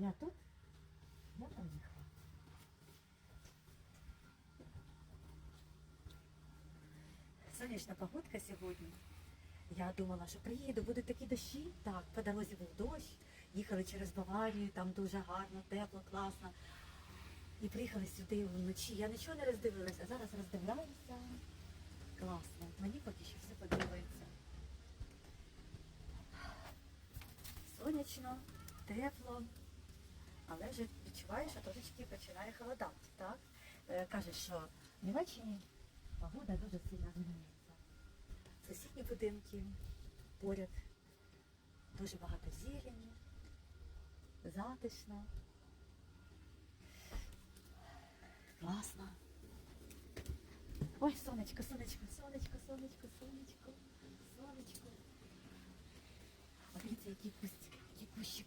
Я тут, я приїхала. Сонячна погодка сьогодні. Я думала, що приїду, будуть такі дощі. Так, по дорозі був дощ, їхали через Баварію, там дуже гарно, тепло, класно. І приїхали сюди вночі. Я нічого не роздивилася, а зараз роздивляюся. Класно. Мені поки що все подобається. Сонячно, тепло, але вже відчуваю, що трошечки починає холодати. Так? Е, Каже, що в Німеччині погода дуже сильно змінюється. Сусідні будинки поряд, дуже багато зелені, затишно. Класно. Ой, сонечко, сонечко, сонечко, сонечко, сонечко, сонечко. Дивіться, який кущик.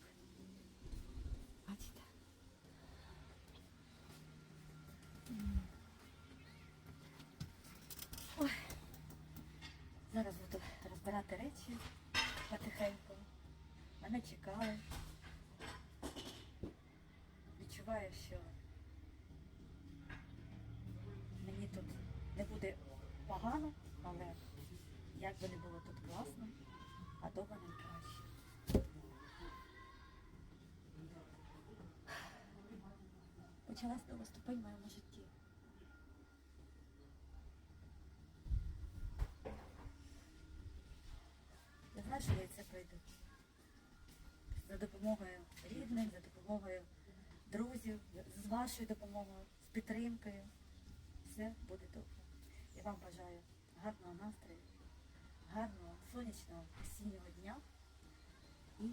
Розбирати речі потихеньку. Мене чекали. Відчуваю, що мені тут не буде погано, але як би не було тут класно, а дома найкраще. Почалась нова ступень в моєму житті. швидше прийдуть. За допомогою рідних, за допомогою друзів, з вашою допомогою, з підтримкою. Все буде добре. Я вам бажаю гарного настрою, гарного сонячного осіннього дня і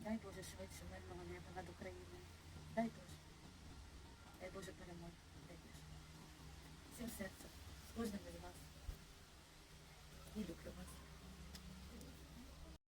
дай Боже швидше мирного неба над Україною. Дай Боже. Дай Боже